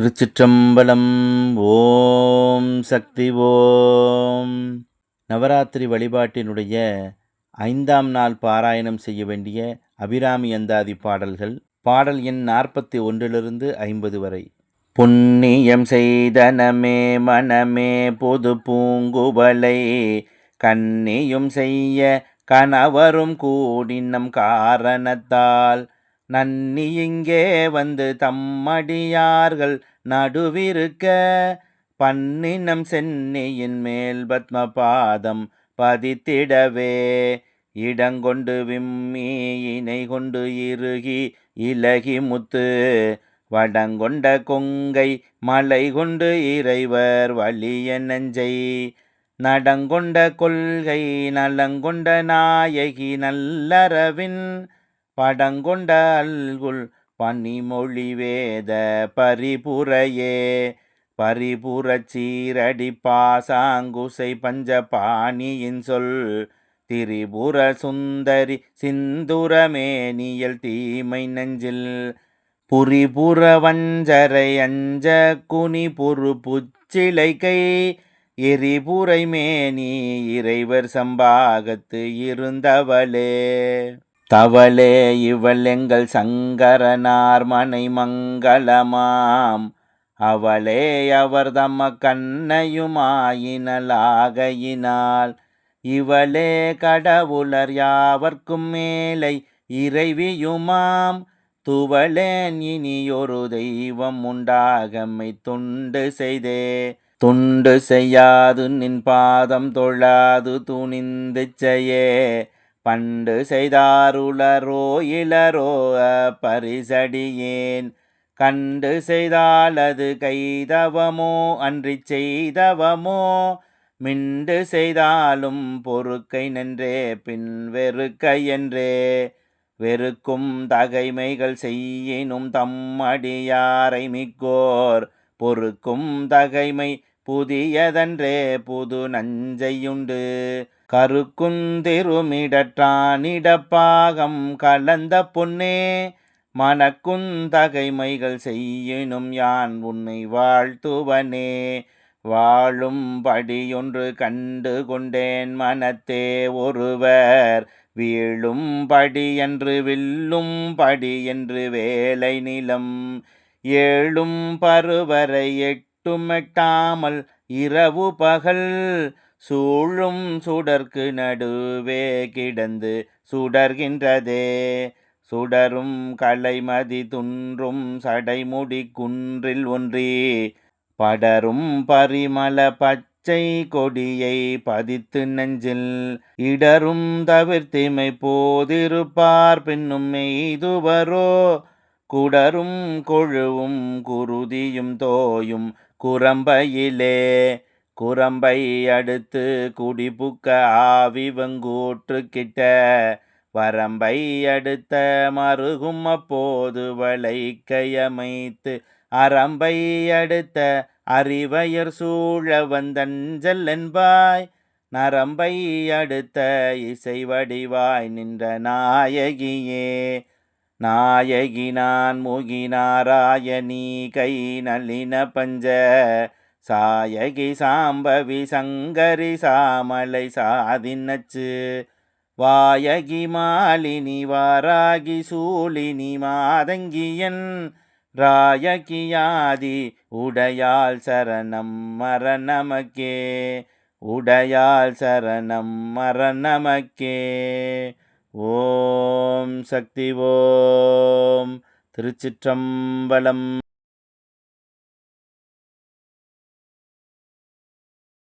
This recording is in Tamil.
திருச்சிற்றம்பலம். ஓம் சக்தி ஓம். நவராத்திரி வழிபாட்டினுடைய ஐந்தாம் நாள் பாராயணம் செய்ய வேண்டிய அபிராமி அந்தாதி பாடல்கள் பாடல் எண் நாற்பத்தி ஒன்றிலிருந்து ஐம்பது வரை. புண்ணியம் செய்தனமே மனமே பொது பூங்குவலை கண்ணியும் செய்ய கணவரும் கூடினம் காரணத்தால் நன்னி இங்கே வந்து தம்மடியார்கள் நடுவிருக்க. பன்னினம் சென்னியின் மேல் பத்மபாதம் பதித்திடவே. இடங்கொண்டு விம்மி இணை கொண்டு இறுகி இலகி முத்து. வடங்கொண்ட கொங்கை மலை கொண்டு இறைவர் வலிய நெஞ்சை. நடங்கொண்ட கொள்கை நலங்கொண்ட நாயகி நல்லறவின். படங்கொண்ட அல்குல் பனிமொழி வேத பரிபுரையே. பரிபுரச் சீரடி பாசாங்குசை பஞ்சபாணியின் சொல் திரிபுர சுந்தரி சிந்துரமேனியல் தீமை நெஞ்சில் புரிபுற வஞ்சரை அஞ்ச குனி பொறு புச்சிலை கை எரிபுரை மேனி இறைவர் சம்பாகத்து இருந்தவளே. தவளே இவள் எங்கள் சங்கரனார் மனை மங்களமாம் அவளே அவர் தம்ம கண்ணையுமாயினலாகையினால். இவளே கடவுளர் யாவர்க்கும் மேலை இறைவியுமாம். துவளேன் இனியொரு தெய்வம் உண்டாகமை துண்டு செய்தே. துண்டு செய்யாது நின் பாதம் தொழாது துணிந்து செய்யே. பண்டு செய்தாருளரோ இளரோ பரிசடியேன் கண்டு செய்தாலது கைதவமோ அன்றி செய்தவமோ? மிண்டு செய்தாலும் பொறுக்கை நின்றே பின் வெறுக்கை என்றே. வெறுக்கும் தகைமைகள் செய்யினும் தம்மடியாரை மிக்கோர். பொறுக்கும் தகைமை புதியதன்றே புது நஞ்சையுண்டு. கருக்குந்திருமிடற்றானிடப்பாகம் கலந்த பொன்னே மணக்குந்தகைமைகள் செய்யினும் யான் உன்னை வாழ்த்துவனே. வாழும் படியொன்று கண்டு கொண்டேன் மனத்தே ஒருவர் வீழும் படி என்று வில்லும் படி என்று வேலை நிலம் ஏழும் பருவரை எட்டு எட்டும் எட்டாமல் இரவு பகல் சூழும் சுடர்க்கு நடுவே கிடந்து சுடர்கின்றதே. சுடரும் கலைமதி துன்றும் சடைமுடி குன்றில் ஒன்றி படரும் பரிமள பச்சை கொடியை பதித்து நெஞ்சில் இடரும் தவிர்த்திமை போதிருப்பார் பின்னும் எய்துவரோ குடரும் கொழுவும் குருதியும் தோயும் குரம்பையிலே குரம்பை அடுத்து குடிபுக்க ஆவிவங்கூற்று கிட்ட வரம்பை அடுத்த மருகும் அப்போது வளைக்கையமைத்து அரம்பை அடுத்த அறிவயர் சூழ வந்தஞ்சல் என்பாய் நரம்பை அடுத்த இசை வடிவாய் நின்ற நாயகியே. நாயகினான் முகி நாராயணி கை நளின பஞ்ச. சாயகி சாம்பவி சங்கரி சாமலை சாதினச்சு. வாயகி மாலினி வாராகி சூழினி மாதங்கியன். ராயகியாதி உடையாள் சரணம் மரணமக்கே. உடையாள் சரணம் மரணமக்கே. ஓம் சக்தி ஓம் திருச்சிற்றம்பலம்.